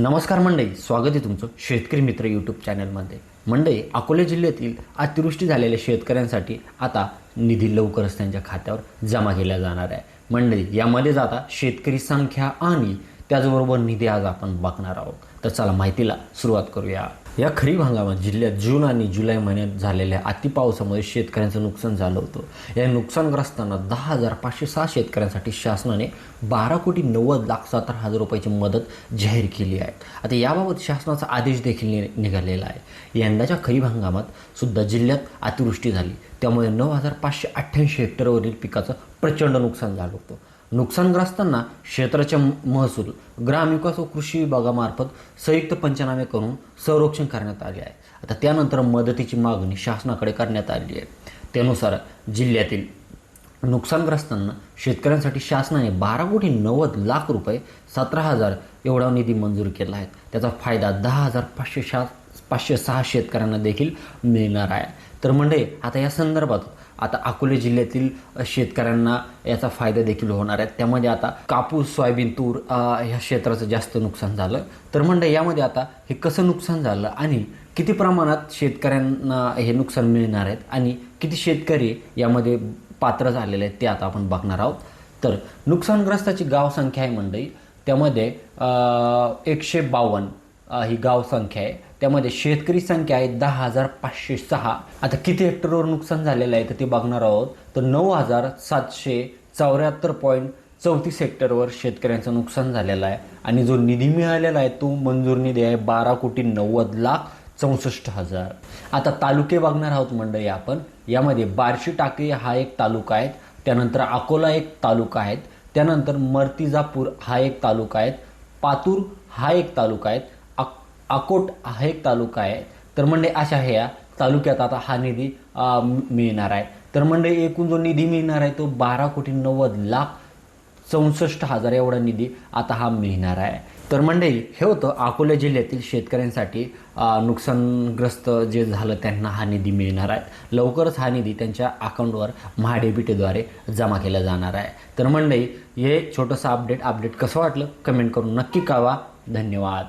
नमस्कार मंडळी स्वागत आहे तुमचं शेतकरी मित्र यूट्यूब चॅनलमध्ये. मंडळी अकोला जिल्ह्यातील अतिवृष्टी झालेल्या शेतकऱ्यांसाठी आता निधी लवकरच त्यांच्या खात्यावर जमा केला जाणार आहे. मंडळी यामध्येच आता शेतकरी संख्या आणि त्याचबरोबर निधी आज आपण बघणार आहोत. तर चला माहितीला सुरुवात करूया. या खरीप हंगामात जिल्ह्यात जून आणि जुलै महिन्यात झालेल्या अतिपावसामुळे शेतकऱ्यांचं नुकसान झालं होतं. या नुकसानग्रस्तांना दहा हजार पाचशे सहा शेतकऱ्यांसाठी शासनाने बारा कोटी नव्वद लाख सत्तर हजार रुपयाची मदत जाहीर केली आहे. आता याबाबत शासनाचा आदेश देखील नि निघालेला आहे. यंदाच्या खरीप हंगामात सुद्धा जिल्ह्यात अतिवृष्टी झाली. त्यामुळे नऊ हजार पाचशे अठ्ठ्याऐंशी हेक्टरवरील पिकाचं प्रचंड नुकसान झालं होतं. नुकसानग्रस्तांना क्षेत्राच्या महसूल ग्रामविकास व कृषी विभागामार्फत संयुक्त पंचनामे करून संरक्षण करण्यात आले आहे. आता त्यानंतर मदतीची मागणी शासनाकडे करण्यात आली आहे. त्यानुसार जिल्ह्यातील नुकसानग्रस्तांना शेतकऱ्यांसाठी शासनाने बारा कोटी नव्वद लाख रुपये सतरा हजार एवढा निधी मंजूर केला आहे. त्याचा फायदा दहा हजार पाचशे शा पाचशे सहा शेतकऱ्यांना देखील मिळणार आहे. तर म्हणजे आता या संदर्भात आता अकोले जिल्ह्यातील शेतकऱ्यांना याचा फायदा देखील होणार आहे. त्यामध्ये आता कापूस सोयाबीन तूर ह्या क्षेत्राचं जास्त नुकसान झालं. तर म्हणजे यामध्ये आता हे कसं नुकसान झालं आणि किती प्रमाणात शेतकऱ्यांना हे नुकसान मिळणार आहेत आणि किती शेतकरी यामध्ये पात्र झालेले आहेत ते आता आपण बघणार आहोत. तर नुकसानग्रस्ताची गाव संख्या आहे मंडई त्यामध्ये एकशे बावन्न ही गाव संख्या आहे. त्यामध्ये शेतकरी संख्या आहे दहा हजार पाचशे सहा. आता किती हेक्टरवर नुकसान झालेलं आहे तर ते बघणार आहोत. तर नऊ हजार सातशे चौऱ्याहत्तर पॉईंट चौतीस हेक्टरवर शेतकऱ्यांचं नुकसान झालेलं आहे. आणि जो निधी मिळालेला आहे तो मंजूर निधी आहे बारा कोटी नव्वद लाख चौसष्ट हजार. आता तालुके बघणार आहोत मंडळी आपण. यामध्ये बार्शी टाकळी हा एक तालुका आहे त्यानंतर अकोला एक तालुका आहे त्यानंतर मर्तिजापूर हा एक तालुका आहे पातूर हा एक तालुका आहे अकोट हा एक तालुका आहे. तर म्हणजे अशा ह्या तालुक्यात आता हा निधी मिळणार आहे. तर म्हणजे एकूण जो निधी मिळणार आहे तो बारा कोटी नव्वद लाख चौसष्ट हजार एवढा निधी आता हा मिळणार आहे. तर मंडळी हे होतं अकोला जिल्ह्यातील शेतकऱ्यांसाठी नुकसानग्रस्त जे झालं त्यांना हा निधी मिळणार आहे. लवकरच हा निधी त्यांच्या अकाउंटवर महाडेबिटीद्वारे जमा केला जाणार आहे. तर मंडळी हे छोटंसं अपडेट अपडेट कसं वाटलं? कमेंट करून नक्की कळवा. धन्यवाद.